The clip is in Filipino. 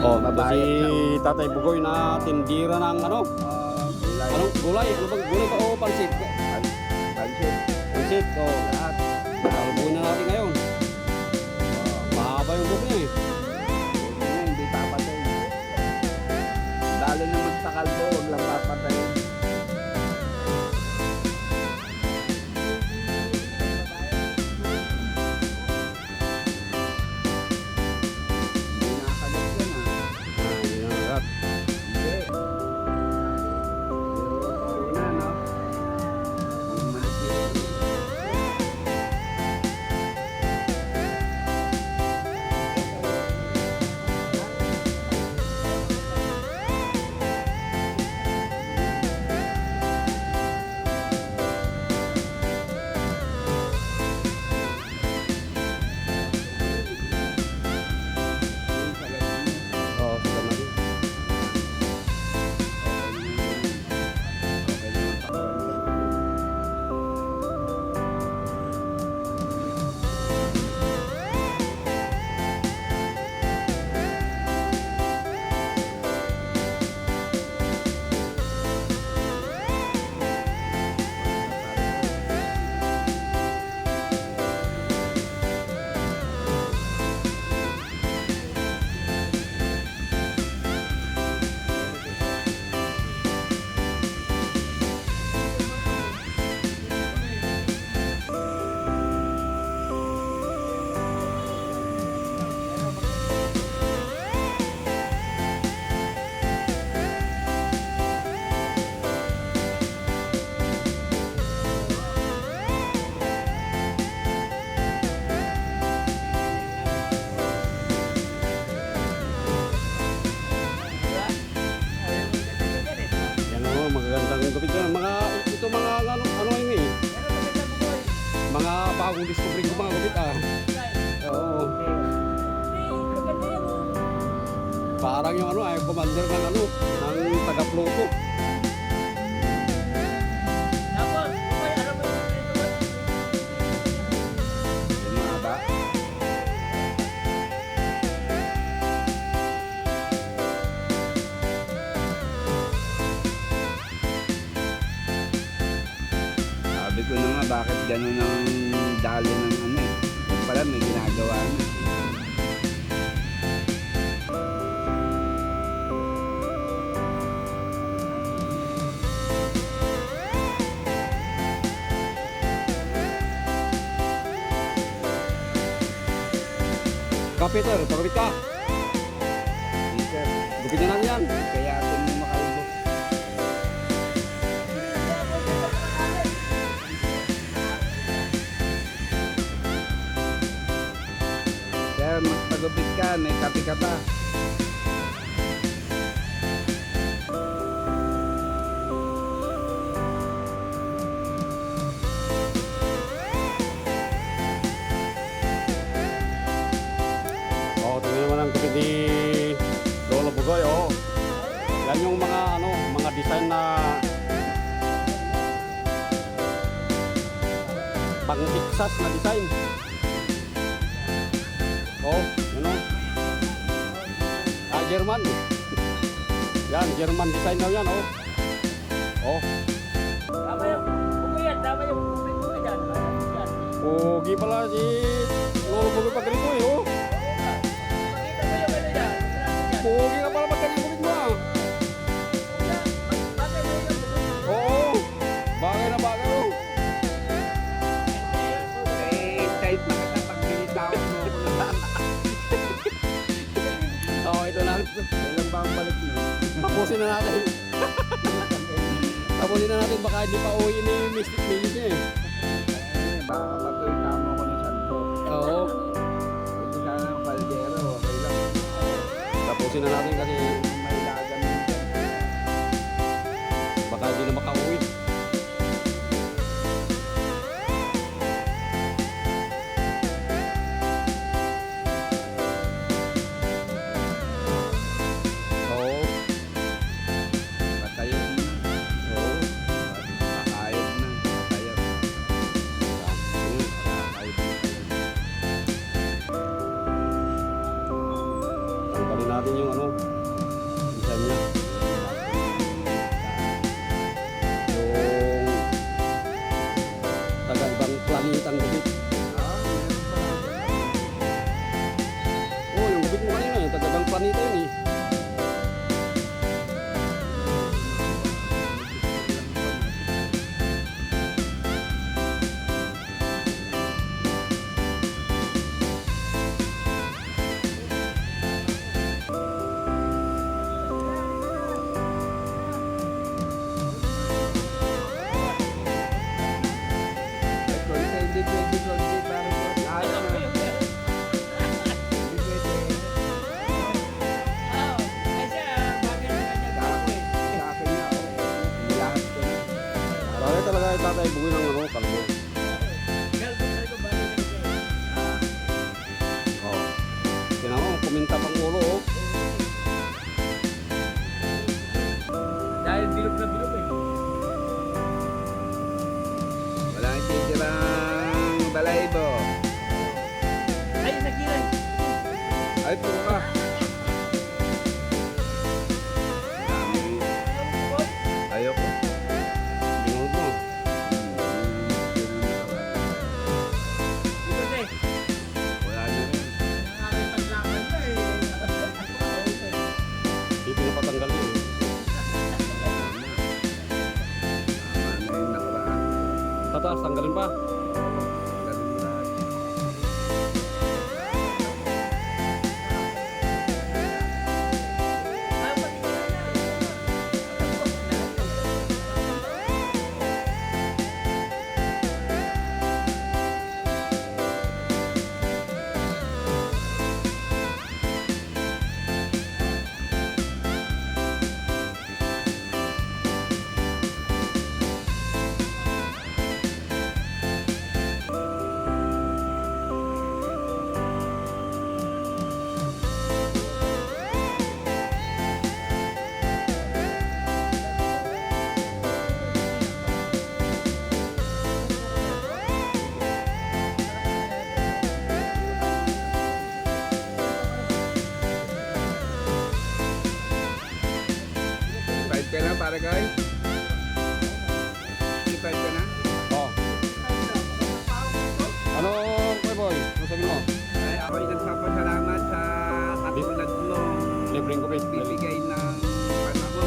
Oh, babae. si Tatay Bugoy na tindira ng ano? Ah, gulay. Anong gulay? Ano bang gulay ba? O pansit? Pan- Pansit. Pansit. Oh, Lahat. kalbuhin na natin ngayon. Mahaba yung buhok niya eh. Hindi papatayin. Dalo naman sa gupit yan. Mga, ito mga ano, ano yun eh. Mga bagong discovery ko mga gupit ah. Oo. Parang yung ano ay commander ng ano, ng taga Pluto. Ko na nga bakit gano'n ang dali ng ano eh. Pala may ginagawa na. Kapiter, pagkabit ka. Teacher, Gupit na lang ka, may kape ka pa. Oo, ito naman ang gupit ni Lolo Bugoy. Oo. Yan yung mga ano, mga design na pang Texas na design. Oo, yun o. Ah, German. Yan, German design daw yan, oh. Oh, pogi pala si Lolo Bugoy pag ganito eh, oh. Pogi Kailan ba ang balik mo? Tapusin na natin. Tapusin na natin, baka hindi pa uwi ni Mystic Million niya eh. Eh, baka matuloy tama ko ng santo. Oo, Ito sana ang kaldero, tapusin na natin kasi thì tanggalin pa. Saragay? 25 ka na? Oh. Ano, Kuya Boy? Ano sabi mo? Ay, ako ay nagpapasalamat sa katulad mo. Libreng kubit. Bibigay ng panahon.